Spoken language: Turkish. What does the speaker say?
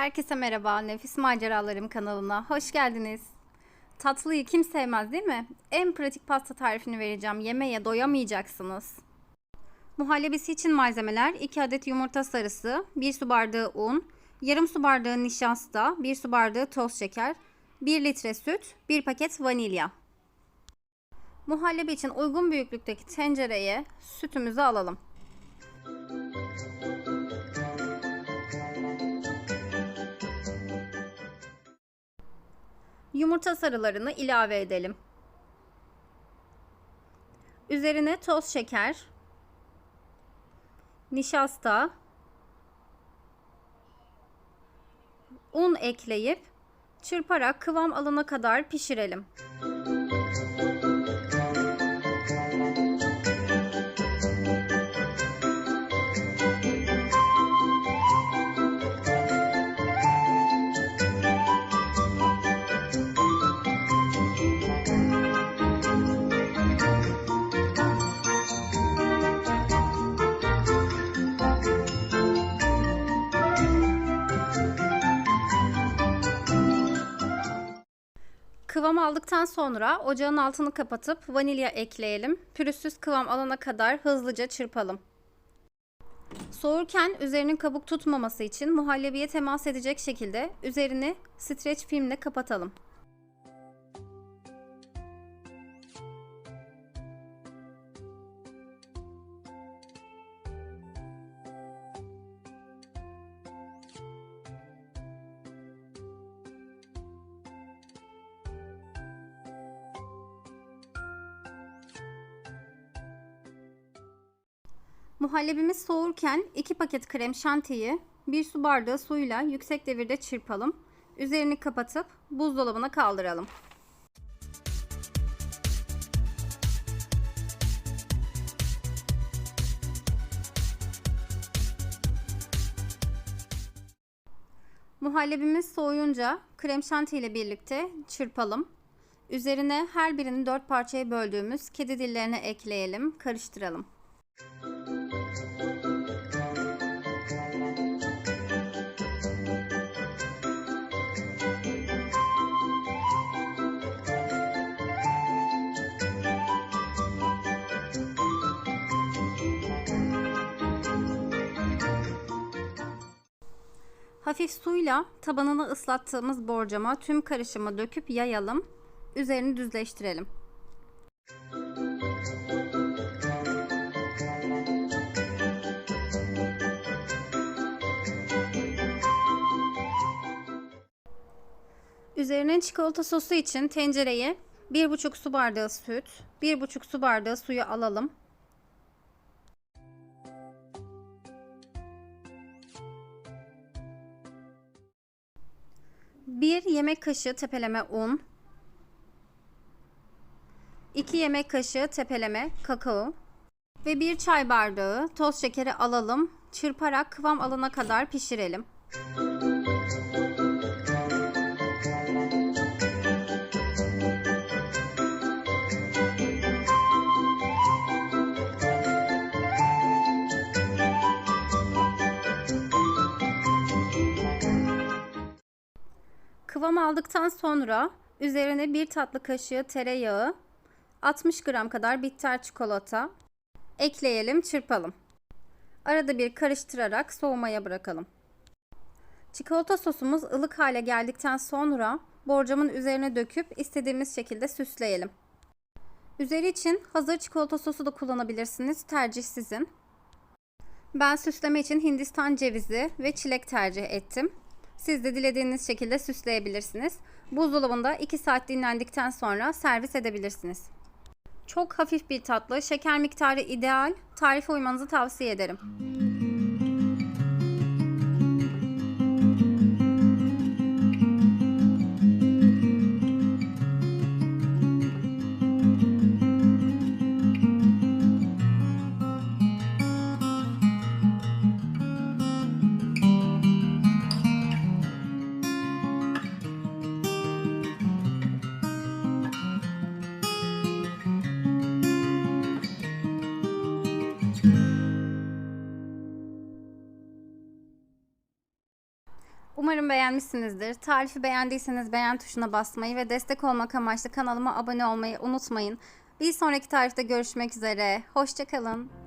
Herkese merhaba, Nefis Maceralarım kanalına hoş geldiniz. Tatlıyı kim sevmez değil mi? En pratik pasta tarifini vereceğim. Yemeğe doyamayacaksınız. Muhallebisi için malzemeler 2 adet yumurta sarısı, 1 su bardağı un, yarım su bardağı nişasta, 1 su bardağı toz şeker, 1 litre süt, 1 paket vanilya. Muhallebi için uygun büyüklükteki tencereye sütümüzü alalım. Yumurta sarılarını ilave edelim. Üzerine toz şeker, nişasta, un ekleyip çırparak kıvam alana kadar pişirelim. Kıvam aldıktan sonra ocağın altını kapatıp vanilya ekleyelim. Pürüzsüz kıvam alana kadar hızlıca çırpalım. Soğurken üzerinin kabuk tutmaması için muhallebiye temas edecek şekilde üzerini streç filmle kapatalım. Muhallebimiz soğurken 2 paket krem şantiyi 1 su bardağı suyla yüksek devirde çırpalım. Üzerini kapatıp buzdolabına kaldıralım. Muhallebimiz soğuyunca krem şanti ile birlikte çırpalım. Üzerine her birini 4 parçaya böldüğümüz kedi dillerini ekleyelim, karıştıralım. Hafif suyla tabanını ıslattığımız borcama tüm karışımı döküp yayalım. Üzerini düzleştirelim. Üzerine çikolata sosu için tencereye 1,5 su bardağı süt, 1,5 su bardağı suyu alalım. 1 yemek kaşığı tepeleme un, 2 yemek kaşığı tepeleme kakao ve 1 çay bardağı toz şekeri alalım. Çırparak kıvam alana kadar pişirelim. Kıvam aldıktan sonra üzerine bir tatlı kaşığı tereyağı, 60 gram kadar bitter çikolata ekleyelim, çırpalım. Arada bir karıştırarak soğumaya bırakalım. Çikolata sosumuz ılık hale geldikten sonra borcamın üzerine döküp istediğimiz şekilde süsleyelim. Üzeri için hazır çikolata sosu da kullanabilirsiniz. Tercih sizin. Ben süsleme için Hindistan cevizi ve çilek tercih ettim. Siz de dilediğiniz şekilde süsleyebilirsiniz. Buzdolabında 2 saat dinlendikten sonra servis edebilirsiniz. Çok hafif bir tatlı, şeker miktarı ideal. Tarife uymanızı tavsiye ederim. Umarım beğenmişsinizdir. Tarifi beğendiyseniz beğen tuşuna basmayı ve destek olmak amaçlı kanalıma abone olmayı unutmayın. Bir sonraki tarifte görüşmek üzere. Hoşçakalın.